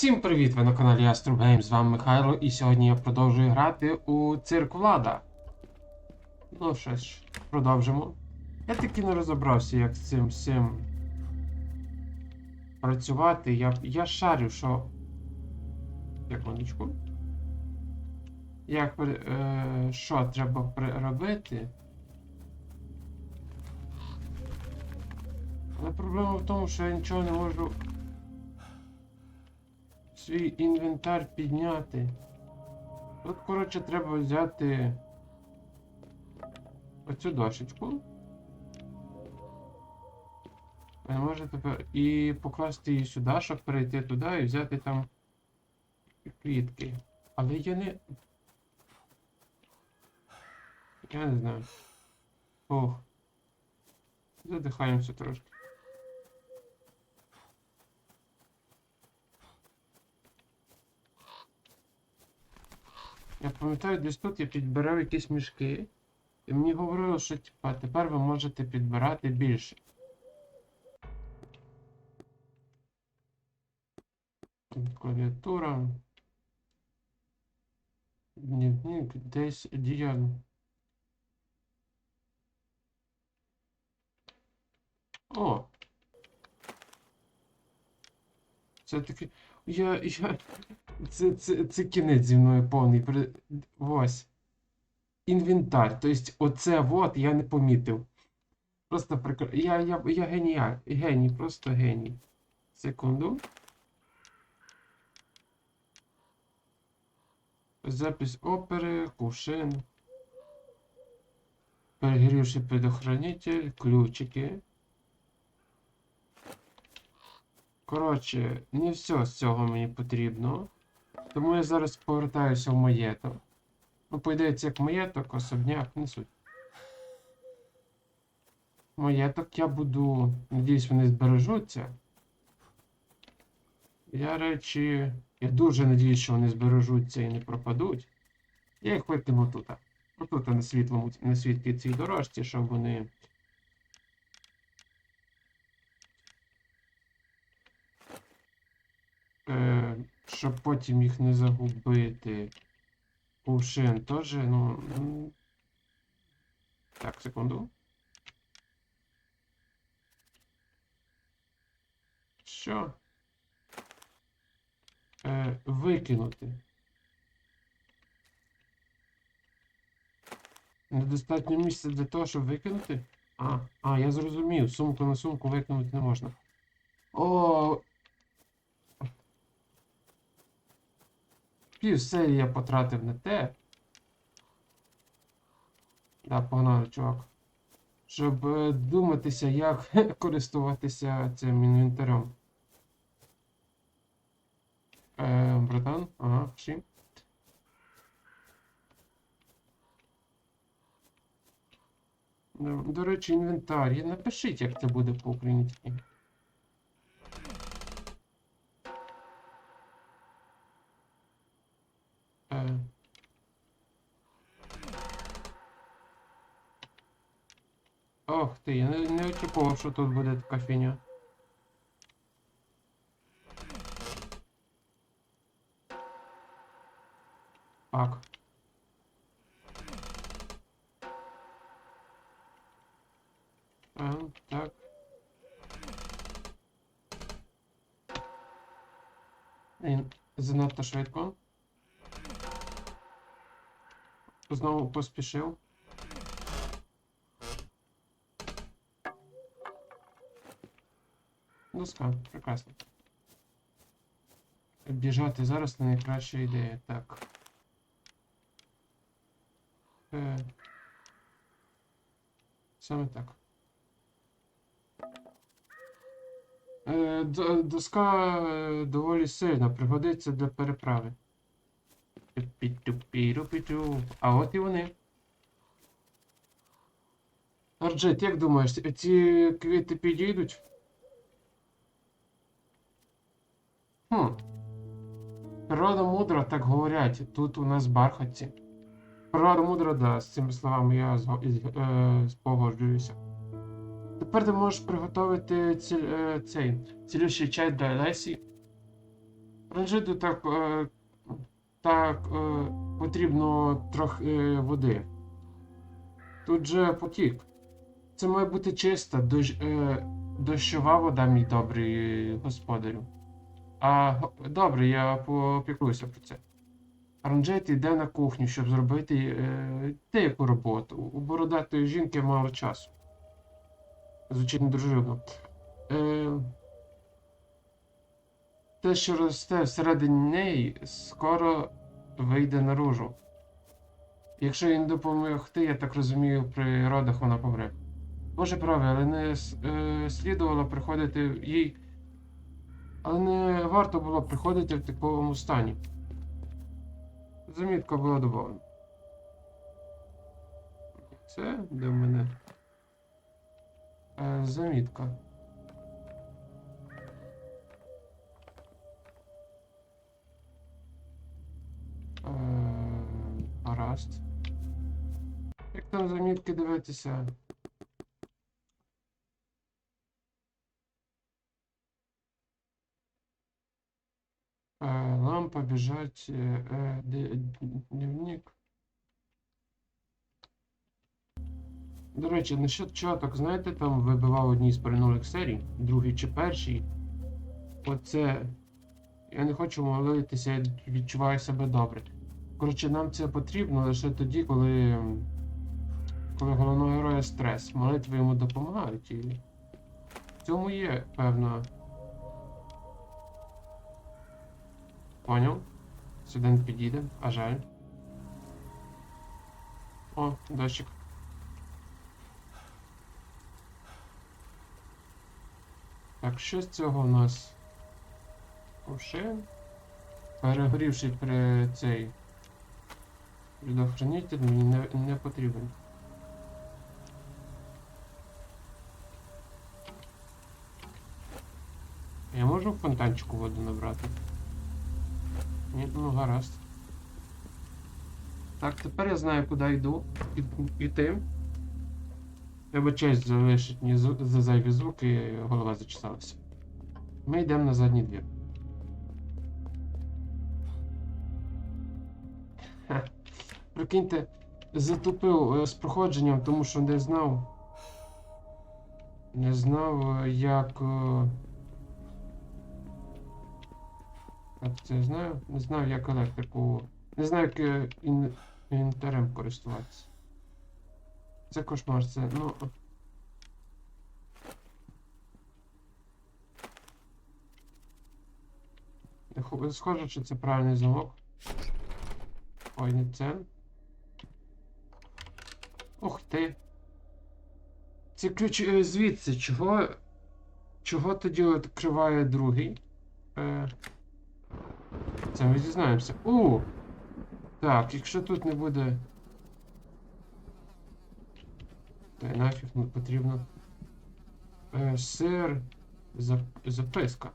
Всім привіт! Ви на каналі Аструб Гейм, з вами Михайло, і сьогодні я продовжую грати у цирк Влада. Ну що ж, продовжимо. Я таки не розібрався, як з цим всім працювати. Я, я шарю, що. Секундочку. Як е, що треба робити? Але проблема в тому, що я нічого не можу свій інвентар підняти. Тут, коротше, треба взяти оцю дошечку. Ви можете тепер і покласти її сюди, щоб перейти туди і взяти там квітки. Але я не. Я не знаю. Ох. Задихаємося трошки. Я пам'ятаю, десь тут я підбирав якісь мішки, і мені говорили, що типа, тепер ви можете підбирати більше. Тут Клавіатура. Дневник, десь діяльно. О! Це таки. Я. я... Це, це, це кінець зі мною повний. Ось. Інвентар. Тобто, оце вот я не помітив. Просто прикольно. Я, я, я геніаль. Геній, просто геній. Секунду. Запись опери, кувшин. Перегрівший предохранитель, ключики. Коротше, не все з цього мені потрібно. Тому я зараз повертаюся в маєток. Ну, по ідеї, це як маєток, особняк, не суть. Маєток я буду. Надіюсь, вони збережуться. Я речі. Я дуже надіюсь, що вони збережуться і не пропадуть. Я їх викину тут. Отут на світлому, на світлій цій дорожці, щоб вони. Е, щоб потім їх не загубити. Кувшин теж, ну. Так, секунду. Що? Е, викинути. Недостатньо місця для того, щоб викинути? А, а, я зрозумів. Сумку на сумку викинути не можна. О, Пів серії я потратив на те. Да, погнали, чувак. Щоб е, думатися, як користуватися цим інвентарем. Е, братан, ага, всі. До, речі, інвентар. Напишіть, як це буде по-українськи. Е. Ох ти, я не, не очікував, що тут буде така фігня. Так. Ага, так. Він занадто швидко. Знову поспішив. Доска, прекрасно. Біжати зараз не найкраща ідея. Так. Е, саме так. Е, доска е, доволі сильна, пригодиться для переправи. А от і вони. Арджет, як думаєш, ці квіти підійдуть? Хм. Природа мудра, так говорять. Тут у нас бархатці. Природа мудра, да, з цими словами я е, спогоджуюся. Тепер ти можеш приготувати ці, е, цей цілющий чай для Лесі. Ранжиду так, е, так потрібно трохи води. Тут же потік. Це має бути чиста, дощ, дощова вода, мій добрий господарю. А добре, я попіклуюся про це. Ранжет йде на кухню, щоб зробити е, деяку роботу. У бородатої жінки мало часу. Звучить недружелюбно. Е, те, що росте всередині неї, скоро вийде наружу. Якщо їй не допомогти, я так розумію, при родах вона помре. Може правий, але не е, слідувало приходити їй. Але не варто було приходити в такому стані. Замітка була додана. Це де в мене? Е, замітка. Е, гаразд. Як там замітки дивитися? Лампа, бежать, е, д- дневник. До речі, насчет чаток, знаєте, там вибивав одній з перенулих серій, другий чи перший. Оце. Я не хочу молитися, я відчуваю себе добре. Коротше, нам це потрібно лише тоді, коли. Коли головного героя стрес. Молитви йому допомагають і. В цьому є певна. Поняв? Сюди не підійде, а жаль. О, дощик. Так, що з цього у нас? Кувшин. Перегрівший при цей предохранитель мені не, не потрібен. Я можу в фонтанчику воду набрати? Ні, ну гаразд. Так, тепер я знаю, куди йду. Іти. Вибачаюсь, залишить мені за зайві звуки, голова зачесалася. Ми йдемо на задній двір. Ха. Прикиньте, затупив е, з проходженням, тому що не знав. Не знав, е, як. Як це знаю? Не знаю, як електрику. Не знаю, як е, ін... інвентарем користуватися. Це кошмар, це, ну. Схоже, що це правильний замок. Ой, не це. Ух ти. Це ключ е, звідси. Чого. Чого тоді відкриває другий? Е... Це ми дізнаємося. У! Так, якщо тут не буде. Та й нафіг не потрібно. Е, сир. Зап... Записка.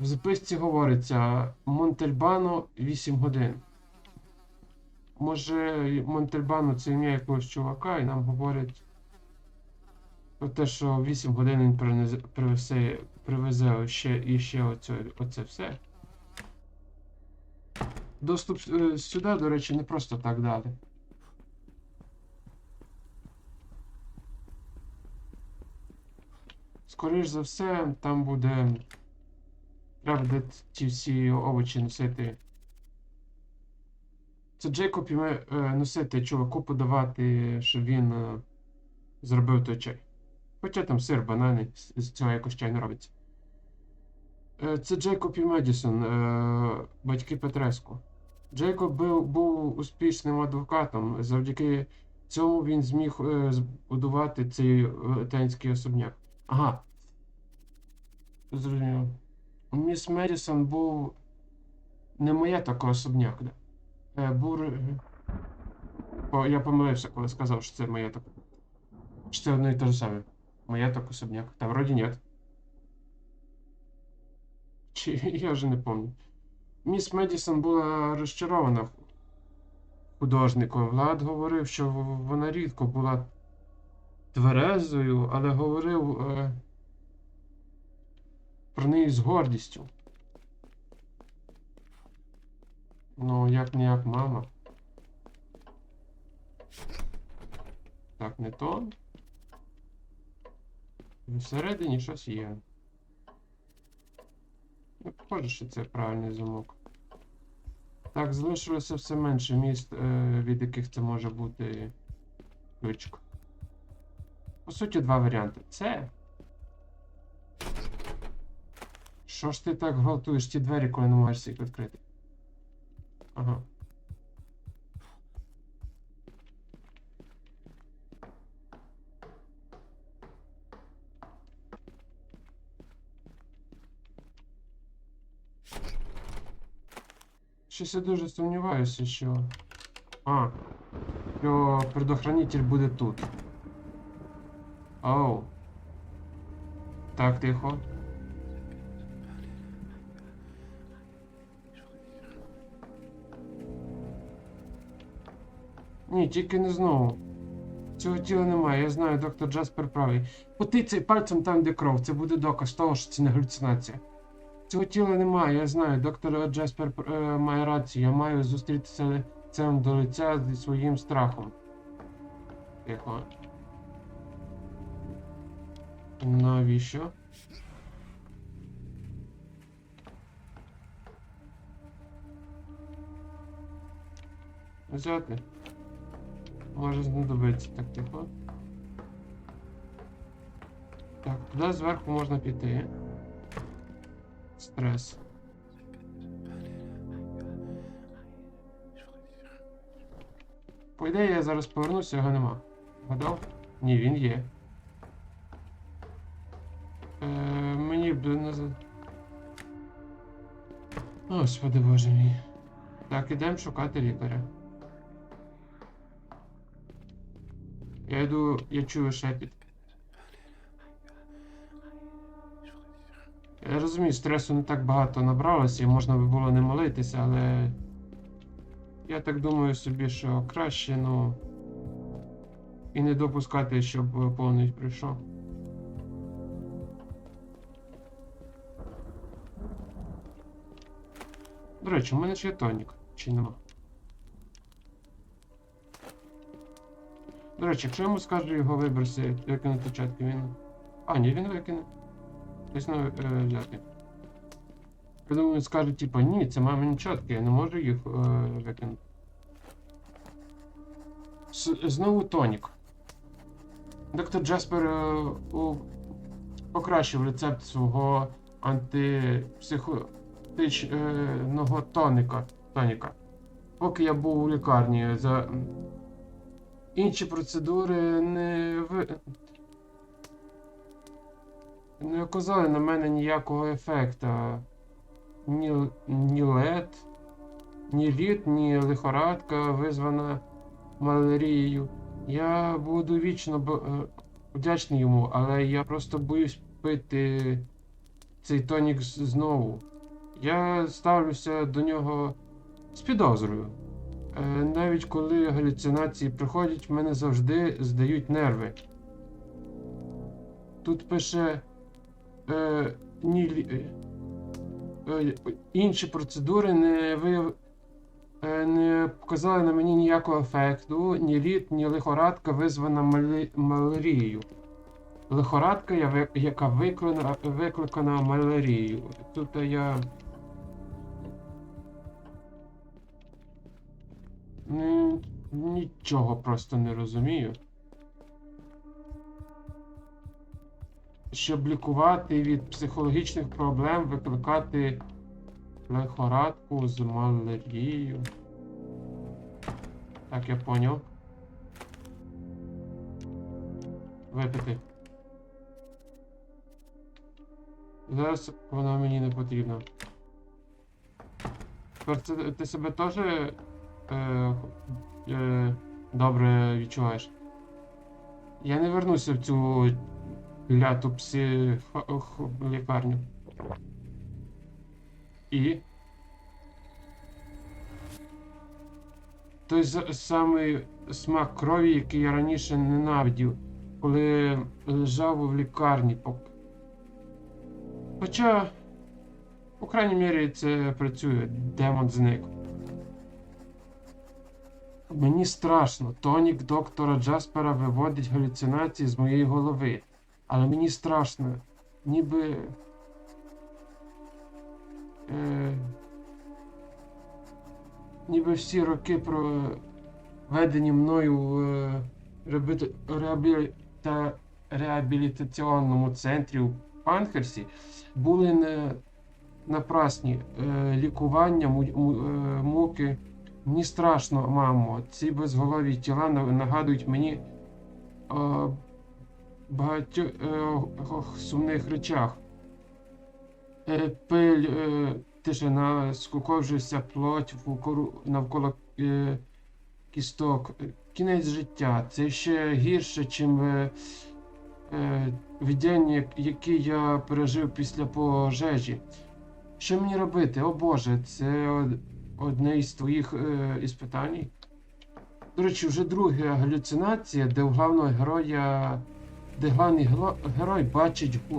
В записці говориться Монтельбано 8 годин. Може, Монтельбано це ім'я якогось чувака, і нам говорять про те, що 8 годин він привезе, привезе ще і ще оце, оце все. Доступ е, сюди, до речі, не просто так дали. Скоріш за все, там буде. Треба буде ці всі овочі носити. Це Джейкоб і має е, носити чуваку подавати, щоб він е, зробив той чай. Хоча там сир, банани, з цього якось чай не робиться. Це Джейкоб і Медісон, батьки Петреску. Джейкоб був, був успішним адвокатом. Завдяки цьому він зміг е, збудувати цей велетенський особняк. Ага. Зрозуміло. Міс Медісон був не маєток, а особняк. Да? Е, був... е, я помилився, коли сказав, що це маєток. Чи це одно і те ж саме? Маєток, особняк. Та вроді ні. Чи я вже не пам'ятаю. Міс Медісон була розчарована художником. Влад говорив, що вона рідко була тверезою, але говорив е, про неї з гордістю. Ну, як не як мама. Так, не то. Всередині щось є. Не похоже, що це правильний замок. Так, залишилося все менше міст, е, від яких це може бути ключик. По суті, два варіанти. Це. Що ж ти так гвалтуєш ті двері, коли не можеш їх відкрити? Ага. Щось я дуже сумніваюся, що. А. Що предохранитель буде тут. Оу. Так, тихо. Ні, тільки не знову. Цього тіла немає, я знаю, доктор Джаспер правий. Потицяй пальцем там, де кров, це буде доказ того, що це не галюцинація. Цього тіла немає, я знаю, доктор Джаспер е, має рацію, я маю зустрітися лицем до лиця зі своїм страхом. Тихо. Навіщо? Взяти. Може знадобиться так тихо. Так, туди зверху можна піти. Стрес. По ідеї я зараз повернуся, його нема. Гадав? Ні, він є. Е, мені б назад. Господи боже мій. Так, ідемо шукати лікаря. Я йду, я чую шепіт. Я розумію, стресу не так багато набралося, і можна би було не молитися, але. Я так думаю собі, що краще, ну. І не допускати, щоб повний прийшов. До речі, у мене ж є тонік, чи нема? До речі, якщо йому скажу його виброси, викинути чатки, він. А, ні, він викине. На е, взяти. Я думаю, він скаже, типа, ні, це мамині чатки, я не можу їх е, викинути. Знову тонік. Доктор Джаспер е, у... покращив рецепт свого антипсихотичного тоника. тоніка. Поки я був у лікарні за. Інші процедури не ви... не оказали на мене ніякого ефекта. Ні, ні лед, ні лід, ні лихорадка, визвана малярією. Я буду вічно е, вдячний йому, але я просто боюсь пити цей тонік знову. Я ставлюся до нього з підозрою. Е, навіть коли галюцинації приходять, в мене завжди здають нерви. Тут пише е, ні, е, е, інші процедури не вияв... е, не показали на мені ніякого ефекту, ні лід, ні лихорадка визвана малі... малярією. Лихорадка, я яка викликана, викликана малярією. Тут я. Нічого просто не розумію. Щоб лікувати від психологічних проблем, викликати лихорадку з малярією. Так, я поняв. Випити. Зараз вона мені не потрібна. Тепер це, ти себе теж е, е, добре відчуваєш. Я не вернуся в цю кляту психлікарню. І. Той самий смак крові, який я раніше ненавидів, коли лежав в лікарні. Хоча, по крайній мірі, це працює, демон зник. Мені страшно. Тонік доктора Джаспера виводить галюцинації з моєї голови. Але мені страшно. Ніби. Е, ніби всі роки проведені мною в е, реабілі- реабілі- та реабілітаційному центрі у Панхерсі були не напрасні. Е, лікування, му- е, муки. Мені страшно, мамо. Ці безголові тіла нагадують мені е, багатьох сумних речах. Е, пиль, е, тишина, скуковжується плоть навколо е, кісток. Е, Кінець життя. Це ще гірше, чим е, е, яке я пережив після пожежі. Що мені робити? О Боже, це одне із твоїх е, іспитань. До речі, вже друга галюцинація, де у головного героя, де головний гело- герой бачить е,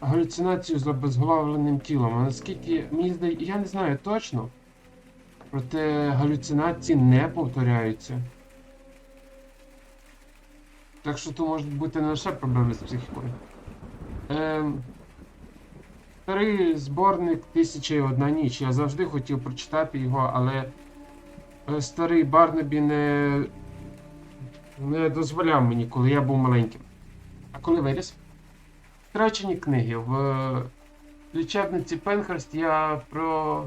галюцинацію з обезголовленим тілом. А наскільки мені здається, я не знаю точно, проте галюцинації не повторяються. Так що то можуть бути не лише проблеми з психікою. Ем, старий зборник Тисяча і одна ніч. Я завжди хотів прочитати його, але е, старий Барнабі не, не дозволяв мені, коли я був маленьким. А коли виріс? Втрачені книги. В е, лічебниці Пенхерст я про...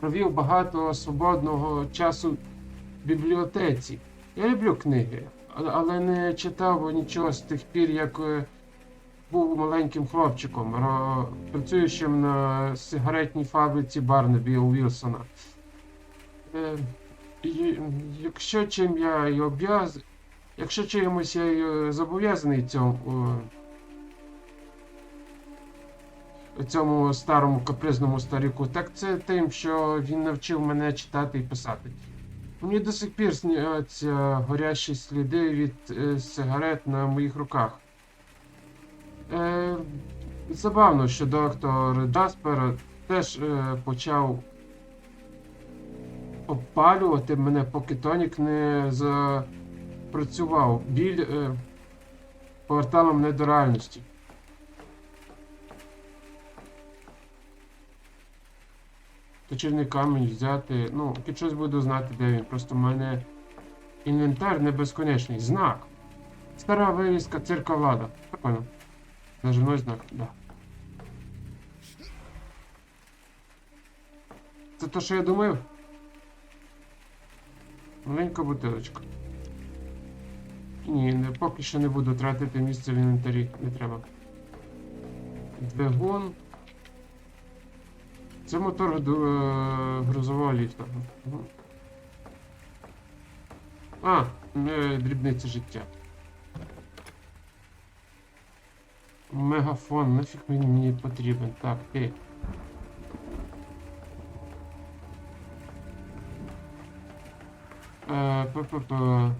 провів багато свободного часу в бібліотеці. Я люблю книги, але не читав нічого з тих пір, як е, був маленьким хлопчиком, працюючим на сигаретній фабриці Барнабі у Вілсона. Е, якщо чим я об'яз... Якщо чимось я е, зобов'язаний цьому, е, цьому старому капризному старіку, так це тим, що він навчив мене читати і писати. Мені до сих пір сняться горящі сліди від е, сигарет на моїх руках. Е, забавно, що доктор Джаспер теж е, почав опалювати мене, поки тонік не запрацював. Біль е, повертала мене до реальності. Точильний камінь взяти. Ну, під щось буду знати, де він. Просто в мене інвентар не безконечний. Знак. Стара вивіска цирка влада. Прикольно. Нажимной знак, да. Це то, що я думаю? Маленька бутилочка. Ні, не, поки що не буду тратити місце в інвентарі, не треба. Двигун. Це мотор е, грузового ліфта. А, е, дрібниці життя. Мегафон, нафіг мені потрібен. Так, окей. Е, п-п-п.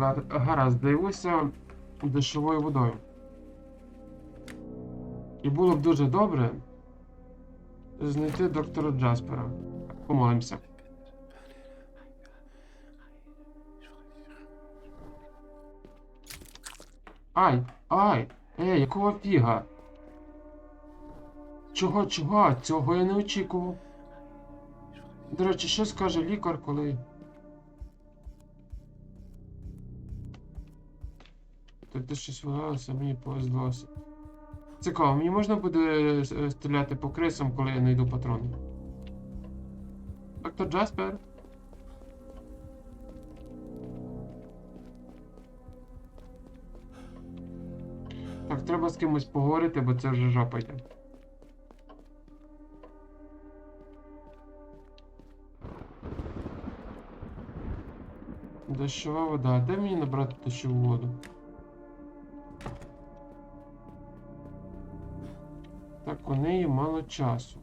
Га- Гаразд, дивлюся дощовою водою. І було б дуже добре знайти доктора Джаспера. Помолимося. Ай! Ай! Ей, якого фіга? Чого, чого? Цього я не очікував. До речі, що скаже лікар, коли. Тут щось вигалося, мені повезлося. Цікаво, мені можна буде е, стріляти по крисам, коли я знайду патрони. Доктор Джаспер? Так, треба з кимось поговорити, бо це вже жопа йде. Дощова вода. Де мені набрати дощову воду? У неї мало часу.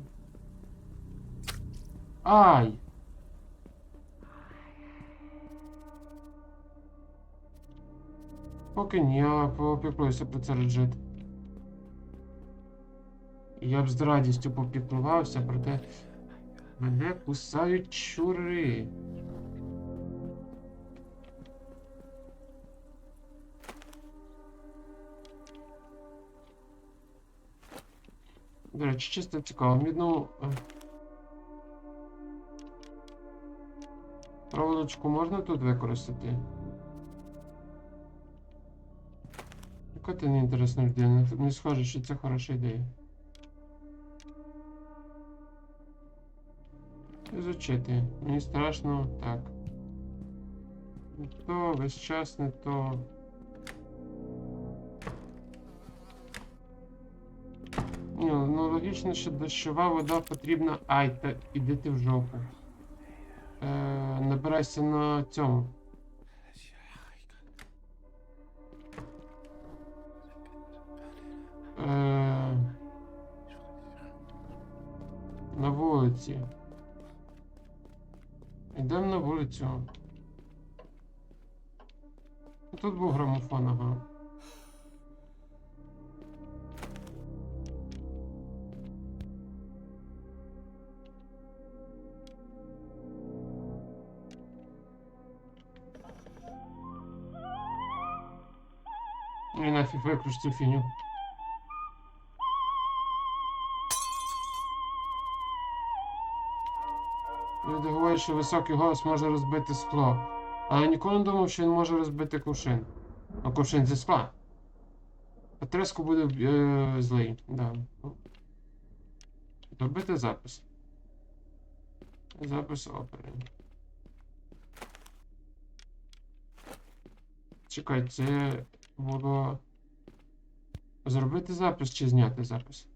Ай! Поки ні, я попіклуюся про це Реджит. Я б з радістю попіклувався, проте мене кусають щури. До речі, чисто цікаво. Мідну. е, Проволочку можна тут використати? Яка ти неінтересна людина? Не схоже, що це хороша ідея. Изучити. Мені страшно так. То, весь час не то. Логічно, що дощова вода потрібна. Ай, та іди ти в жопу. Е, набирайся на цьому. Е, на вулиці. Йдемо на вулицю. Тут був грамофон, ага. Нафіг виключ цю фіню. Люди говорять, що високий голос може розбити скло. Але ніколи не думав, що він може розбити кувшин. А кувшин зі скла. Петреско буде е, злий, да. Добити запис. Запис опери. Чекай, це було. Зробити запис чи зняти запис?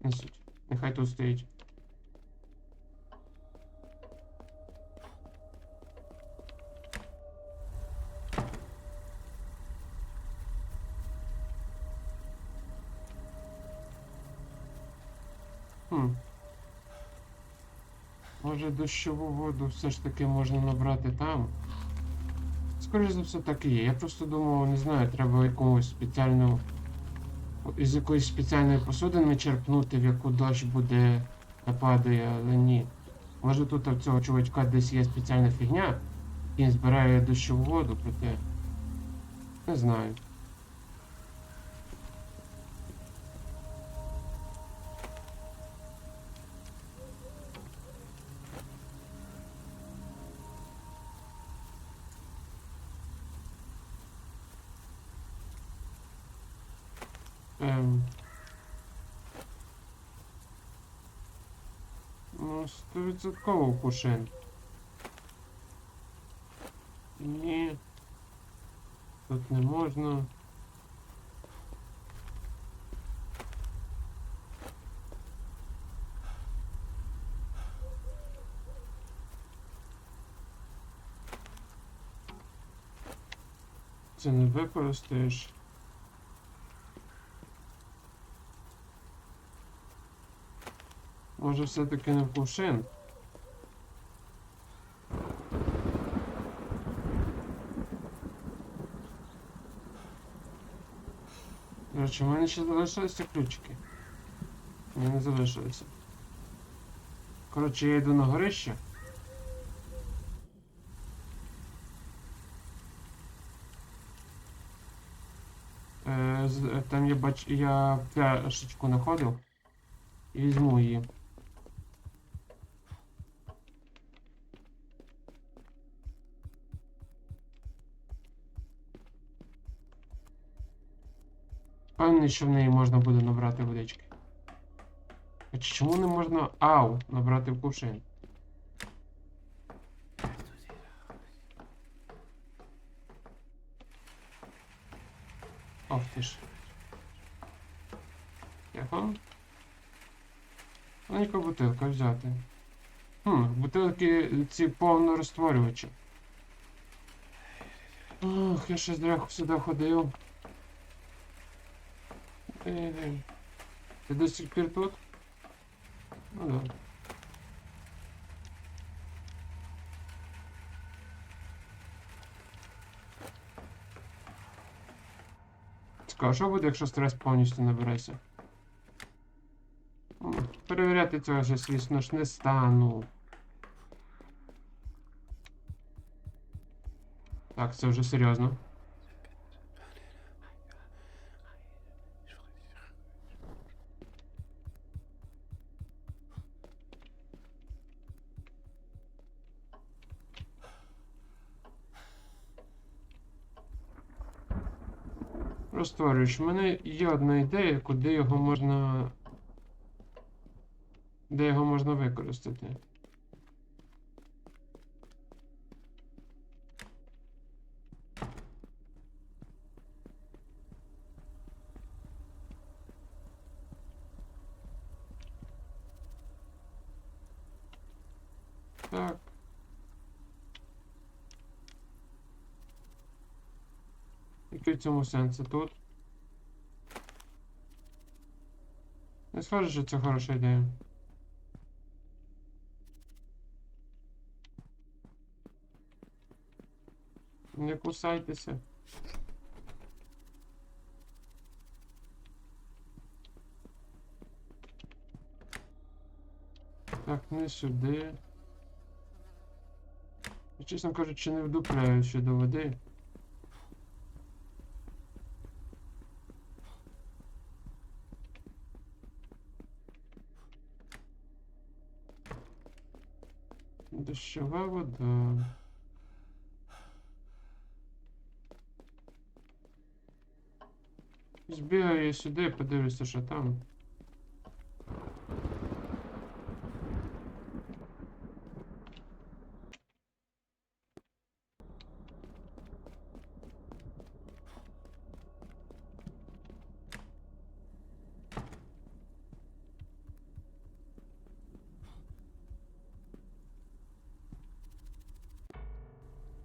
Не суть. Нехай тут стоїть. Хм. Може дощову воду все ж таки можна набрати там. Скоріше за все так і є. Я просто думав, не знаю, треба якомусь спеціальну. Із якоїсь спеціальної посудини черпнути, в яку дощ буде нападає, але ні. Може тут в цього чувачка десь є спеціальна фігня, він збирає дощову воду, проте. Не знаю. Ем. Ну, стовідсотково кушин. Ні. Тут не можна. Це не використаєш. Може все-таки не в кувшин? До речі, у мене ще залишилися ключики. Ні, не залишилися. Коротше, я йду на горище. Е, Там я бач, я пляшечку знаходив. І візьму її. Впевнений, що в неї можна буде набрати водички. А чому не можна ау набрати в кувшин? Ох ти ж. Тихо. Маленька бутилка взяти. Хм, бутилки ці повно розтворювачі. Ох, я ще зря сюди ходив. Е, Ти до сих пір тут? Ну да. цікаво, що буде, якщо стрес повністю набереться? Перевіряти цього вже, звісно ж, не стану. Так, це вже серйозно. Розтворюєш, в мене є одна ідея, куди його можна. Де його можна використати. Так. Який цьому сенс тут? Схоже, що це хороша ідея. Не кусайтеся. Так, не сюди. Чесно кажучи, не вдупляю щодо води. Дощова вода. Збігаю я сюди, подивлюся, що там.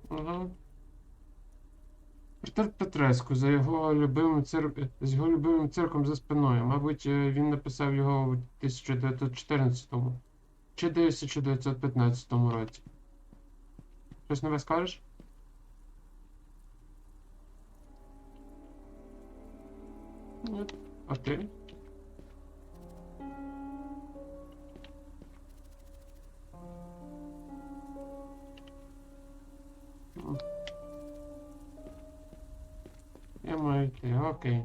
Ага. Петреску за його любимим цир... з його любимим цирком за спиною. Мабуть, е, він написав його у 1914 чи 1915 році. Щось нове скажеш? Ні. А окей.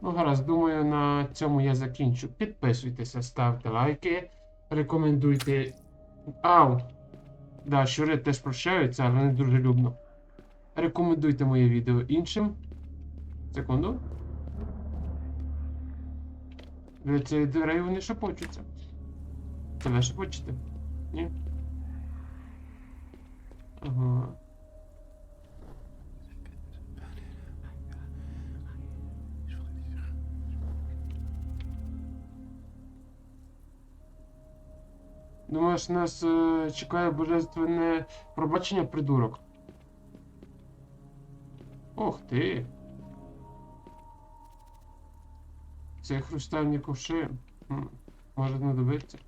Ну, гаразд, думаю, на цьому я закінчу. Підписуйтеся, ставте лайки, рекомендуйте. Ау! Да, щури теж прощаються, але не дуже любно. Рекомендуйте моє відео іншим. Секунду. Від цієї дверей вони шепочуться. Це ви шепочете? Ні? Ага. Думаєш, нас е, чекає божественне пробачення, придурок? Ох ти. Це хрустальні ковши. М, Може знадобиться.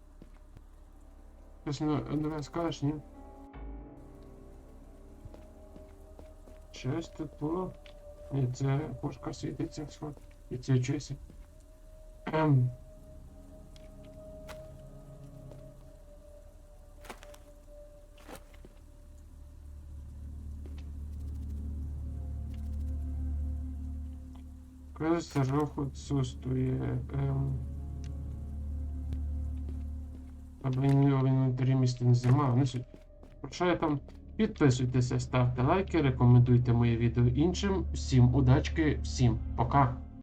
Щось нове скажеш, ні? Щось тут було. Ні, це пушка світиться сход. І це чесі. Ем. Рух отсутствує. Або він в інвентарі місця не суть. Про що я там? Підписуйтеся, ставте лайки, рекомендуйте моє відео іншим. Всім удачки, всім пока.